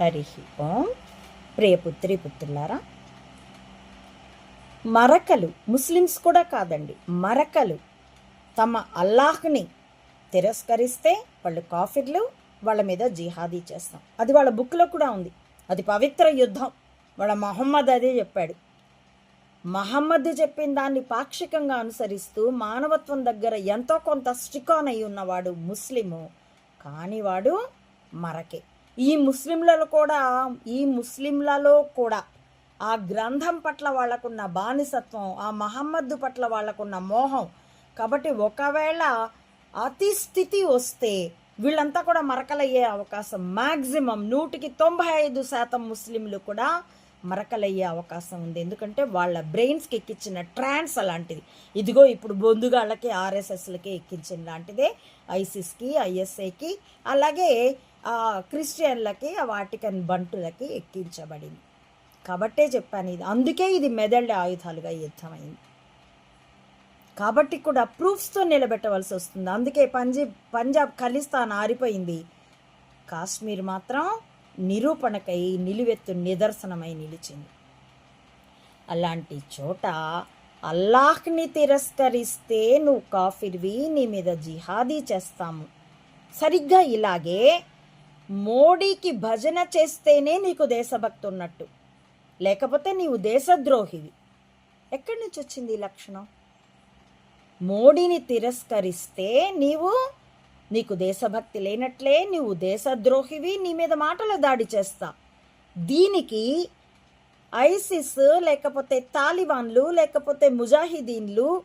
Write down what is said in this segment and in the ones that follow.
హరి ఓం. ప్రియపుత్రి పుత్రులారా మరకలు ముస్లిమ్స్ కూడా కాదండి మరకలు తమ అల్లాహ్ని తిరస్కరిస్తే వాళ్ళు కాఫిర్లు వాళ్ళ మీద జిహాదీ చేస్తాం. అది వాళ్ళ బుక్లో కూడా ఉంది. అది పవిత్ర యుద్ధం. వాళ్ళ మహమ్మద్ అదే చెప్పాడు. మహమ్మద్ చెప్పిన దాన్ని పాక్షికంగా అనుసరిస్తూ మానవత్వం దగ్గర ఎంతో కొంత స్టికాన్ అయి ఉన్నవాడు ముస్లిము కానీ వాడు మరకే. ఈ ముస్లింలలో కూడా ఈ ముస్లింలలో కూడా ఆ గ్రంథం పట్ల వాళ్ళకున్న బానిసత్వం ఆ మహమ్మద్ పట్ల వాళ్ళకున్న మోహం. కాబట్టి ఒకవేళ అతి స్థితి వస్తే వీళ్ళంతా కూడా మరకలయ్యే అవకాశం మ్యాక్సిమం నూటికి తొంభై ఐదు శాతం ముస్లింలు కూడా మరకలయ్యే అవకాశం ఉంది. ఎందుకంటే వాళ్ళ బ్రెయిన్స్కి ఎక్కించిన ట్రాన్స్ అలాంటిది. ఇదిగో ఇప్పుడు బొందుగాళ్ళకి ఆర్ఎస్ఎస్లకి ఎక్కించిన లాంటిదే ఐసిస్కి ఐఎస్ఐకి అలాగే క్రిస్టియన్లకి ఆ వాటికన్ బంటులకి ఎక్కించబడింది. కాబట్టే చెప్పాను ఇది. అందుకే ఇది మెదళ్ళ ఆయుధాలుగా యుద్ధమైంది. కాబట్టి కూడా ప్రూఫ్స్తో నిలబెట్టవలసి వస్తుంది. అందుకే పంజాబ్ పంజాబ్ ఖలిస్తాన్ ఆరిపోయింది. కాశ్మీర్ మాత్రం నిరూపణకై నిలువెత్తు నిదర్శనమై నిలిచింది. అలాంటి చోట అల్లాహ్ని తిరస్కరిస్తే నువ్వు కాఫిర్వి నీ మీద జిహాదీ చేస్తాము. సరిగ్గా ఇలాగే మోడీకి భజన చేస్తేనే నీకు దేశభక్తి ఉన్నట్టు లేకపోతే నీవు దేశద్రోహివి. ఎక్కడి నుంచి వచ్చింది ఈ లక్షణం? మోడీని తిరస్కరిస్తే నీవు నీకు దేశభక్తి లేనట్లే నీవు దేశద్రోహివి నీ మీద మాటల దాడి చేస్తా. దీనికి ఐసిస్ లేకపోతే తాలిబాన్లు లేకపోతే ముజాహిదీన్లు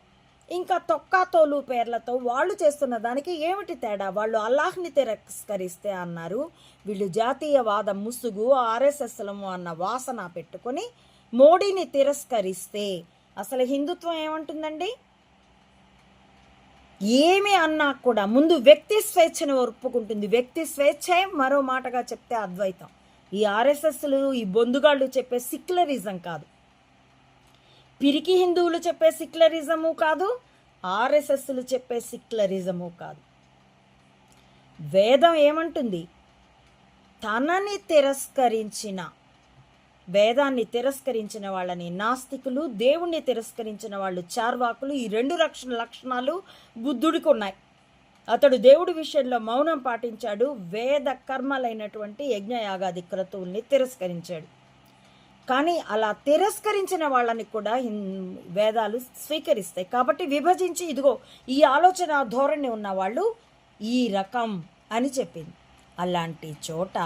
ఇంకా తొక్కాతోలు పేర్లతో వాళ్ళు చేస్తున్న దానికి ఏమిటి తేడా? వాళ్ళు అల్లాహ్ని తిరస్కరిస్తే అన్నారు. వీళ్ళు జాతీయవాద ముసుగు ఆర్ఎస్ఎస్లము అన్న వాసన పెట్టుకొని మోడీని తిరస్కరిస్తే అసలు హిందుత్వం ఏమంటుందండి? ఏమి అన్నా కూడా ముందు వ్యక్తి స్వేచ్ఛను ఒప్పుకుంటుంది. వ్యక్తి స్వేచ్ఛే మరో మాటగా చెప్తే అద్వైతం. ఈ ఆర్ఎస్ఎస్లు ఈ బొందుగాళ్ళు చెప్పే సిక్యులరిజం కాదు. పిరికి హిందువులు చెప్పే సిక్యులరిజము కాదు ఆర్ఎస్ఎస్లు చెప్పే సిక్యులరిజము కాదు. వేదం ఏమంటుంది? తనని తిరస్కరించిన వేదాన్ని తిరస్కరించిన వాళ్ళని నాస్తికులు దేవుణ్ణి తిరస్కరించిన వాళ్ళు చార్వాకులు ఈ రెండు రక్షణ లక్షణాలు బుద్ధుడికి ఉన్నాయి. అతడు దేవుడి విషయంలో మౌనం పాటించాడు వేద కర్మలైనటువంటి యజ్ఞయాగాది క్రతువుల్ని తిరస్కరించాడు. కానీ అలా తిరస్కరించిన వాళ్ళని కూడా వేదాలు స్వీకరిస్తాయి. కాబట్టి విభజించి ఇదిగో ఈ ఆలోచన ధోరణి ఉన్న వాళ్ళు ఈ రకం అని చెప్పింది. అలాంటి చోట